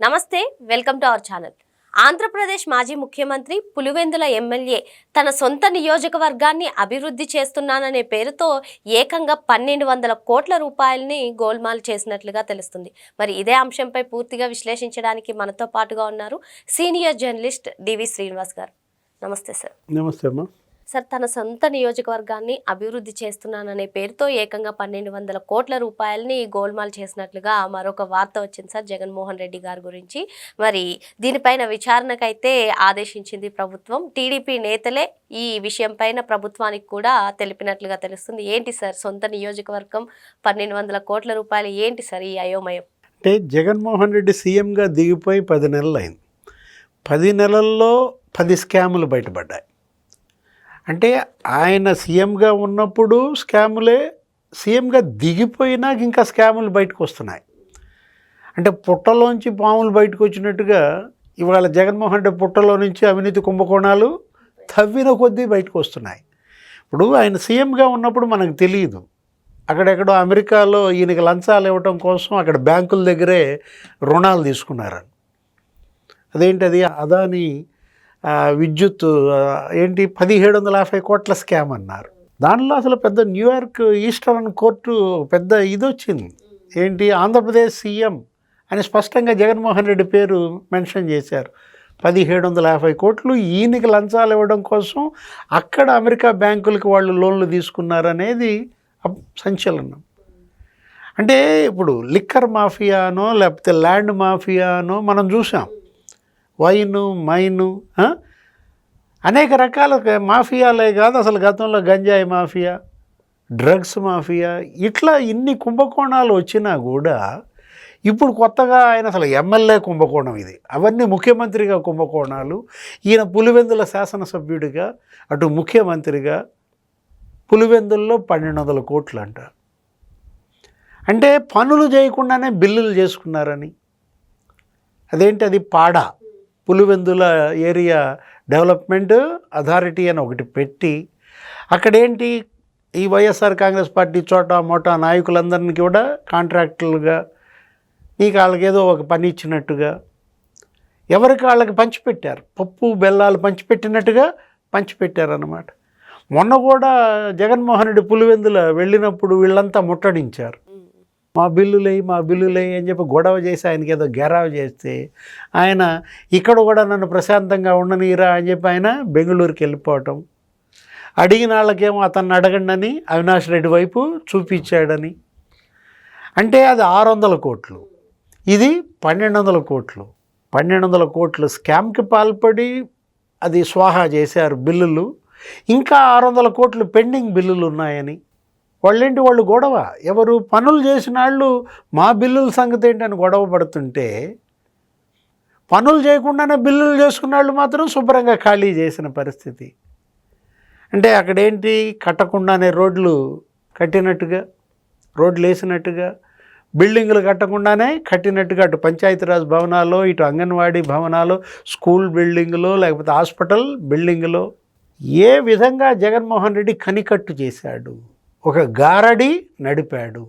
Namaste welcome to our channel. Andhra Pradesh మాజీ ముఖ్యమంత్రి Pulivendula MLA తన సొంత నియోజకవర్గాన్ని అభివృద్ధి చేస్తున్నాననే పేరుతో ఏకంగా పన్నెండు వందల కోట్ల రూపాయలని గోల్మాల్ చేసినట్లుగా తెలుస్తుంది. మరి ఇదే అంశంపై పూర్తిగా విశ్లేషించడానికి మనతో పాటుగా ఉన్నారు సీనియర్ జర్నలిస్ట్ డివి శ్రీనివాస్ గారు. నమస్తే సార్. నమస్తే అమ్మా. సార్ తన సొంత నియోజకవర్గాన్ని అభివృద్ధి చేస్తున్నాననే పేరుతో ఏకంగా పన్నెండు వందల కోట్ల రూపాయలని గోల్మాల్ చేసినట్లుగా మరొక వార్త వచ్చింది సార్ జగన్మోహన్ రెడ్డి గారి గురించి. మరి దీనిపైన విచారణకైతే ఆదేశించింది ప్రభుత్వం. టీడీపీ నేతలే ఈ విషయం పైన ప్రభుత్వానికి కూడా తెలిపినట్లుగా తెలుస్తుంది. ఏంటి సార్ సొంత నియోజకవర్గం పన్నెండు వందల కోట్ల రూపాయలు ఏంటి సార్ ఈ అయోమయం? అంటే జగన్మోహన్ రెడ్డి సీఎంగా దిగిపోయి పది నెలలు అయింది పది నెలల్లో పది స్కాములు బయటపడ్డాయి. అంటే ఆయన సీఎంగా ఉన్నప్పుడు స్కాములే సీఎంగా దిగిపోయినాక ఇంకా స్కాములు బయటకు వస్తున్నాయి అంటే పుట్టలోంచి పాములు బయటకు వచ్చినట్టుగా ఇవాళ జగన్మోహన్ రెడ్డి పుట్టలో నుంచి అవినీతి కుంభకోణాలు తవ్విన కొద్దీ బయటకు వస్తున్నాయి ఇప్పుడు ఆయన సీఎంగా ఉన్నప్పుడు మనకు తెలియదు. అక్కడెక్కడో అమెరికాలో ఈయనకి లంచాలు ఇవ్వటం కోసం అక్కడ బ్యాంకుల దగ్గరే రుణాలు తీసుకున్నారని. అదేంటి అది అదాని విద్యుత్ ఏంటి పదిహేడు వందల యాభై కోట్ల స్కామ్ అన్నారు. దానిలో అసలు పెద్ద న్యూయార్క్ ఈస్టర్న్ కోర్టు పెద్ద ఇది వచ్చింది ఏంటి ఆంధ్రప్రదేశ్ సీఎం అని స్పష్టంగా జగన్మోహన్ రెడ్డి పేరు మెన్షన్ చేశారు. పదిహేడు వందల యాభై కోట్లు ఈయనకి లంచాలు ఇవ్వడం కోసం అక్కడ అమెరికా బ్యాంకులకి వాళ్ళు లోన్లు తీసుకున్నారనేది సంచలనం. అంటే ఇప్పుడు లిక్కర్ మాఫియానో లేకపోతే ల్యాండ్ మాఫియానో మనం చూసాం. వైను మైను అనేక రకాల మాఫియాలే కాదు అసలు గతంలో గంజాయి మాఫియా డ్రగ్స్ మాఫియా ఇట్లా ఇన్ని కుంభకోణాలు వచ్చినా కూడా ఇప్పుడు కొత్తగా ఆయన అసలు ఎమ్మెల్యే కుంభకోణం ఇది. అవన్నీ ముఖ్యమంత్రిగా కుంభకోణాలు ఈయన పులివెందుల శాసనసభ్యుడిగా అటు ముఖ్యమంత్రిగా పులివెందుల్లో పన్నెండు వందల కోట్లు అంట అంటే పనులు చేయకుండానే బిల్లులు చేసుకున్నారని. అదేంటి అది పాడా? పులివెందుల ఏరియా డెవలప్మెంట్ అథారిటీ అని ఒకటి పెట్టి అక్కడేంటి ఈ వైఎస్ఆర్ కాంగ్రెస్ పార్టీ చోట మోటా నాయకులందరినీ కూడా కాంట్రాక్టులుగా నీకు వాళ్ళకేదో ఒక పని ఇచ్చినట్టుగా ఎవరికి వాళ్ళకి పంచిపెట్టారు? పప్పు బెల్లాలు పంచిపెట్టినట్టుగా పంచిపెట్టారన్నమాట. మొన్న కూడా జగన్మోహన్ రెడ్డి పులివెందుల వెళ్ళినప్పుడు వీళ్ళంతా ముట్టడించారు. మా బిల్లులేయి మా బిల్లులే అని చెప్పి గొడవ చేసి ఆయనకి ఏదో గెరావ్ చేస్తే ఆయన ఇక్కడ కూడా నన్ను ప్రశాంతంగా ఉండనీరా అని చెప్పి ఆయన బెంగళూరుకి వెళ్ళిపోవటం. అడిగిన వాళ్ళకేమో అతన్ని అడగండి అవినాష్ రెడ్డి వైపు చూపించాడని. అంటే అది ఆరు వందల కోట్లు. ఇది పన్నెండు వందల కోట్లు. పన్నెండు వందల కోట్లు స్కామ్కి పాల్పడి అది స్వాహా చేశారు బిల్లులు. ఇంకా ఆరు వందల కోట్లు పెండింగ్ బిల్లులు ఉన్నాయని. వాళ్ళేంటి వాళ్ళు గొడవ? ఎవరు పనులు చేసిన వాళ్ళు మా బిల్లుల సంగతి ఏంటని గొడవ పడుతుంటే పనులు చేయకుండానే బిల్లులు చేసుకున్న వాళ్ళు మాత్రం శుభ్రంగా ఖాళీ చేసిన పరిస్థితి. అంటే అక్కడేంటి? కట్టకుండానే రోడ్లు కట్టినట్టుగా రోడ్లు వేసినట్టుగా బిల్డింగులు కట్టకుండానే కట్టినట్టుగా అటు పంచాయతీరాజ్ భవనాలు ఇటు అంగన్వాడీ భవనాలు స్కూల్ బిల్డింగ్లో లేకపోతే హాస్పిటల్ బిల్డింగ్లో ఏ విధంగా జగన్మోహన్ రెడ్డి కనికట్టు చేశాడు? ఒక గారడి నడిపాడు.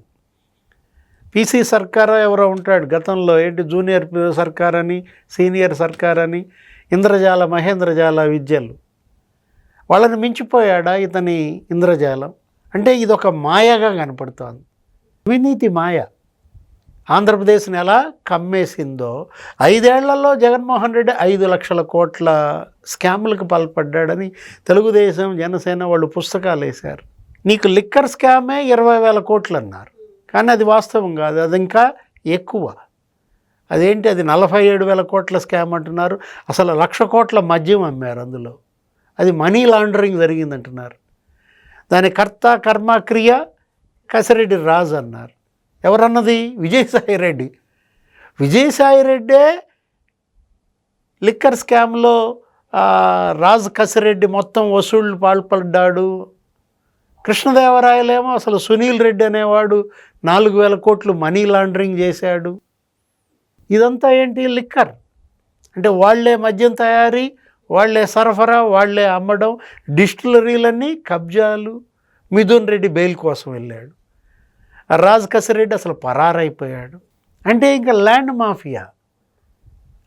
పీసీ సర్కార్ ఎవరో ఉంటాడు గతంలో ఏంటి జూనియర్ సర్కార్ అని సీనియర్ సర్కార్ అని ఇంద్రజాల మహేంద్రజాల విద్యలు. వాళ్ళని మించిపోయాడా ఇతని ఇంద్రజాలం? అంటే ఇది ఒక మాయగా కనపడుతోంది. అవినీతి మాయ. ఆంధ్రప్రదేశ్ని ఎలా కమ్మేసిందో ఐదేళ్ళలో జగన్మోహన్ రెడ్డి ఐదు లక్షల కోట్ల స్కాములకు పాల్పడ్డాడని తెలుగుదేశం జనసేన వాళ్ళు పుస్తకాలు వేశారు నీకు లిక్కర్ స్కామే ఇరవై వేల కోట్లు అన్నారు కానీ అది వాస్తవం కాదు. అది ఇంకా ఎక్కువ. అదేంటి? అది నలభై ఏడు వేల కోట్ల స్కామ్ అంటున్నారు. అసలు లక్ష కోట్ల మద్యం అమ్మారు అందులో. అది మనీ లాండరింగ్ జరిగిందంటున్నారు. దాని కర్త కర్మ క్రియ కసిరెడ్డి రాజు అన్నారు. ఎవరన్నది? విజయసాయి రెడ్డి. విజయసాయి రెడ్డే లిక్కర్ స్కామ్లో రాజు కసిరెడ్డి మొత్తం వసూళ్ళు పాల్పడ్డాడు. కృష్ణదేవరాయలేమో అసలు సునీల్ రెడ్డి అనేవాడు నాలుగు వేల కోట్లు మనీ లాండరింగ్ చేశాడు. ఇదంతా ఏంటి లిక్కర్? అంటే వాళ్ళే మద్యం తయారీ వాళ్ళే సరఫరా వాళ్ళే అమ్మడం డిస్టిలరీలన్నీ కబ్జాలు. మిథున్ రెడ్డి బెయిల్ కోసం వెళ్ళాడు. రాజ్ కసిరెడ్డి అసలు పరారైపోయాడు. అంటే ఇంకా ల్యాండ్ మాఫియా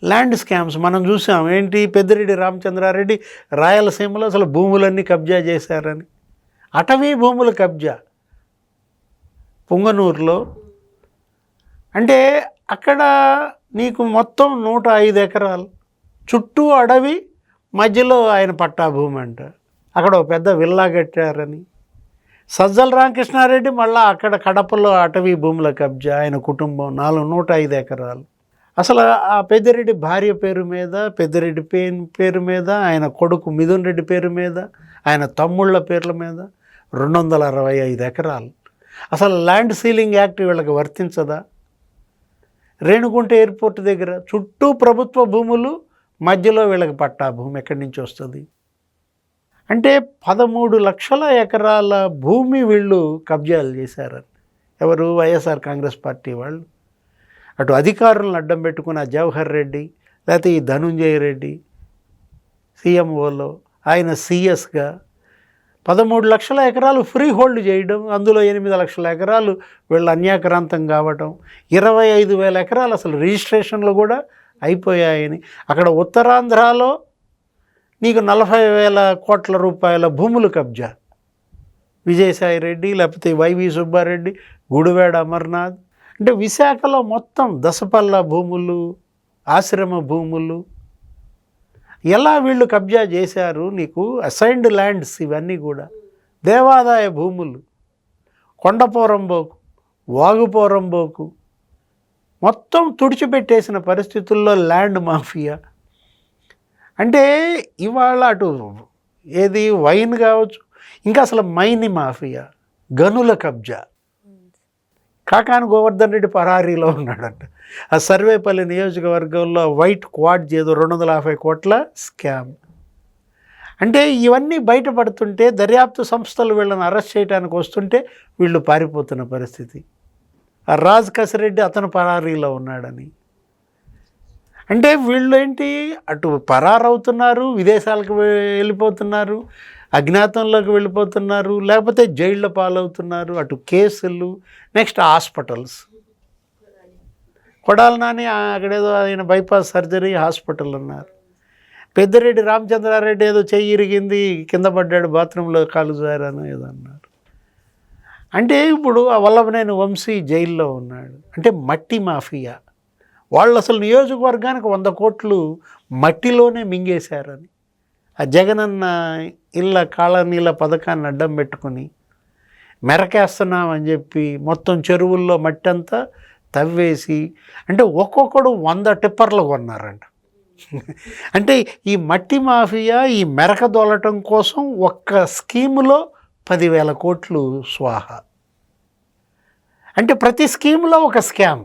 ల్యాండ్ స్కామ్స్ మనం చూసాం. ఏంటి పెద్దిరెడ్డి రామచంద్రారెడ్డి రాయలసీమలో అసలు భూములన్నీ కబ్జా చేశారని. అటవీ భూముల కబ్జా పుంగనూరులో. అంటే అక్కడ నీకు మొత్తం నూట ఐదు ఎకరాలు. చుట్టూ అడవి మధ్యలో ఆయన పట్టా భూమి అంట. అక్కడ ఒక పెద్ద విల్లా కట్టారని. సజ్జల రామకృష్ణారెడ్డి మళ్ళీ అక్కడ కడపలో అటవీ భూముల కబ్జా ఆయన కుటుంబం నాలుగు నూట ఐదు ఎకరాలు. అసలు ఆ పెద్దిరెడ్డి భార్య పేరు మీద పెద్దిరెడ్డి పే పేరు మీద ఆయన కొడుకు మిథున్ రెడ్డి పేరు మీద ఆయన తమ్ముళ్ళ పేర్ల మీద రెండు వందల అరవై ఐదు ఎకరాలు. అసలు ల్యాండ్ సీలింగ్ యాక్ట్ వీళ్ళకి వర్తించదా? రేణుగుంట ఎయిర్పోర్ట్ దగ్గర చుట్టూ ప్రభుత్వ భూములు మధ్యలో వీళ్ళకి పట్టా భూమి ఎక్కడి నుంచి వస్తుంది? అంటే పదమూడు లక్షల ఎకరాల భూమి వీళ్ళు కబ్జాలు చేశారని. ఎవరు? వైఎస్ఆర్ కాంగ్రెస్ పార్టీ వాళ్ళు. అటు అధికారులను అడ్డం పెట్టుకున్న జవహర్ రెడ్డి లేకపోతే ఈ ధనుంజయ రెడ్డి సీఎంఓలో ఆయన సీఎస్గా పదమూడు లక్షల ఎకరాలు ఫ్రీ హోల్డ్ చేయడం అందులో ఎనిమిది లక్షల ఎకరాలు వీళ్ళు అన్యాక్రాంతం కావటం ఇరవై ఐదు వేల ఎకరాలు అసలు రిజిస్ట్రేషన్లు కూడా అయిపోయాయని. అక్కడ ఉత్తరాంధ్రలో నీకు నలభై వేల కోట్ల రూపాయల భూములు కబ్జా. విజయసాయి రెడ్డి లేకపోతే వైవి సుబ్బారెడ్డి గుడివాడ అమర్నాథ్. అంటే విశాఖలో మొత్తం దశపల్ల భూములు ఆశ్రమ భూములు ఎలా వీళ్ళు కబ్జా చేశారు నీకు? అసైన్డ్ ల్యాండ్స్ ఇవన్నీ కూడా. దేవాదాయ భూములు. కొండపోరంబోకు వాగుపోరంబోకు మొత్తం తుడిచిపెట్టేసిన పరిస్థితుల్లో ల్యాండ్ మాఫియా. అంటే ఇవాళ అటు ఏది? వైన్ కావచ్చు. ఇంకా అసలు మైని మాఫియా. గనుల కబ్జా. కాకాని గోవర్ధన్ రెడ్డి పరారీలో ఉన్నాడంట. ఆ సర్వేపల్లి నియోజకవర్గంలో వైట్ క్వాడ్ ఏదో రెండు వందల యాభై కోట్ల స్కామ్. అంటే ఇవన్నీ బయటపడుతుంటే దర్యాప్తు సంస్థలు వీళ్ళని అరెస్ట్ చేయడానికి వస్తుంటే వీళ్ళు పారిపోతున్న పరిస్థితి. ఆ రాజ్ కసిరెడ్డి అతను పరారీలో ఉన్నాడని. అంటే వీళ్ళు ఏంటి అటు పరారవుతున్నారు విదేశాలకు వెళ్ళిపోతున్నారు. అజ్ఞాతంలోకి వెళ్ళిపోతున్నారు లేకపోతే జైళ్ళ పాలవుతున్నారు అటు కేసులు నెక్స్ట్ హాస్పిటల్స్. కొడాలి నాని అక్కడేదో ఆయన బైపాస్ సర్జరీ హాస్పిటల్ ఉన్నారు పెద్దిరెడ్డి రామచంద్రారెడ్డి ఏదో చెయ్యి ఇరిగింది కింద పడ్డాడు బాత్రూంలో కాలు జారాను ఏదో అన్నారు. అంటే ఇప్పుడు ఆ వల్లభనేని వంశీ జైల్లో ఉన్నాడు. అంటే మట్టి మాఫియా. వాళ్ళు అసలు నియోజకవర్గానికి వంద కోట్లు మట్టిలోనే మింగేశారని. ఆ జగనన్న ఇళ్ళ కాలనీల పథకాన్ని అడ్డం పెట్టుకుని మెరకేస్తున్నామని చెప్పి మొత్తం చెరువుల్లో మట్టి అంతా తవ్వేసి అంటే ఒక్కొక్కడు వంద టిప్పర్లు కొన్నారంట. అంటే ఈ మట్టి మాఫియా ఈ మెరక దొలటం కోసం ఒక్క స్కీములో పదివేల కోట్లు స్వాహ. అంటే ప్రతి స్కీములో ఒక స్కామ్.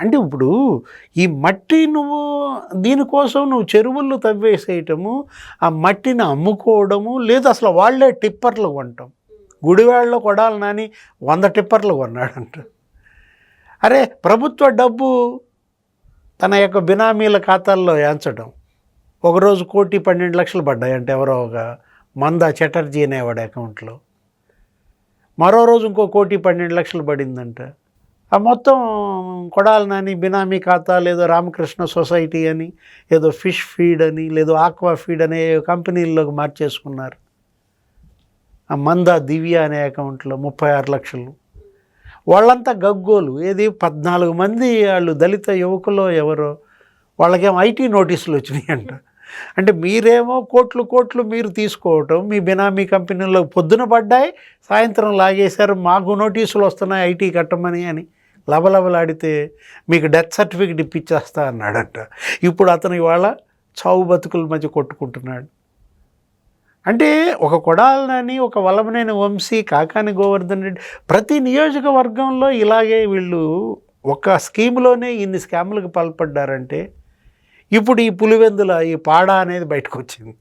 అంటే ఇప్పుడు ఈ మట్టి నువ్వు దీనికోసం నువ్వు చెరువులు తవ్వేసేయటము ఆ మట్టిని అమ్ముకోవడము లేదు అసలు వాళ్ళే టిప్పర్లు కొనటం గుడివాళ్ళలో కొడాలి నాని వంద టిప్పర్లు కొన్నాడంట. అరే ప్రభుత్వ డబ్బు తన యొక్క బినామీల ఖాతాల్లో ఏంచడం ఒకరోజు కోటి పన్నెండు లక్షలు పడ్డాయంటే ఎవరో ఒక మందా చటర్జీ అనేవాడు అకౌంట్లో. మరో రోజు ఇంకో కోటి పన్నెండు లక్షలు పడిందంట. ఆ మొత్తం కొడాలి నాని బినామీ ఖాతా లేదో రామకృష్ణ సొసైటీ అని ఏదో ఫిష్ ఫీడ్ అని లేదో ఆక్వా ఫీడ్ అనే కంపెనీల్లోకి మార్చేసుకున్నారు. ఆ మందా దివ్య అనే అకౌంట్లో ముప్పై ఆరు లక్షలు. వాళ్ళంతా గగ్గోలు. ఏది? పద్నాలుగు మంది వాళ్ళు దళిత యువకులో ఎవరో వాళ్ళకేమో ఐటీ నోటీసులు వచ్చినాయి అంట అంటే మీరేమో కోట్లు కోట్లు మీరు తీసుకోవటం మీ బినామీ కంపెనీలో పొద్దున పడ్డాయి సాయంత్రం లాగేశారు మాకు నోటీసులు వస్తున్నాయి ఐటీ కట్టమని అని. లబలబలాడితే మీకు డెత్ సర్టిఫికేట్ ఇప్పించేస్తా అన్నాడంట. ఇప్పుడు అతను ఇవాళ చావు బతుకుల మధ్య కొట్టుకుంటున్నాడు. అంటే ఒక కొడాలని ఒక వల్లభనేని వంశీ కాకాని గోవర్ధన్ రెడ్డి ప్రతి నియోజకవర్గంలో ఇలాగే వీళ్ళు ఒక స్కీమ్లోనే ఇన్ని స్కాములకు పాల్పడ్డారంటే ఇప్పుడు ఈ పులివెందుల ఈ పాడ అనేది బయటకు వచ్చింది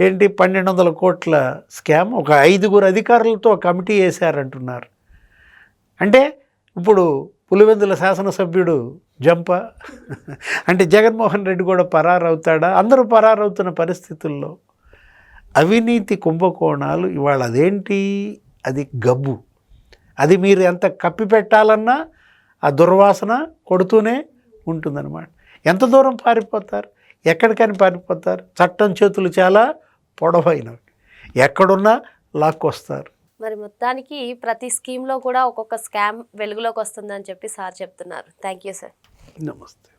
ఏంటి పన్నెండు వందల కోట్ల స్కామ్? ఒక ఐదుగురు అధికారులతో కమిటీ వేశారంటున్నారు. అంటే ఇప్పుడు పులివెందుల శాసనసభ్యుడు జంప. అంటే జగన్మోహన్ రెడ్డి కూడా పరారవుతాడా? అందరూ పరారవుతున్న పరిస్థితుల్లో అవినీతి కుంభకోణాలు ఇవాళ అదేంటి? అది గబ్బు. అది మీరు ఎంత కప్పి పెట్టాలన్నా ఆ దుర్వాసన కొడుతూనే ఉంటుందన్నమాట. ఎంత దూరం పారిపోతారు? ఎక్కడికైనా పారిపోతారు. చట్టం చేతులు చాలా పొడవైనవి. ఎక్కడున్నా లాక్కొస్తారు. మరి మొత్తానికి ప్రతి స్కీమ్లో కూడా ఒక్కొక్క స్కామ్ వెలుగులోకి వస్తుందని చెప్పి సార్ చెప్తున్నారు. Thank you sir. నమస్తే.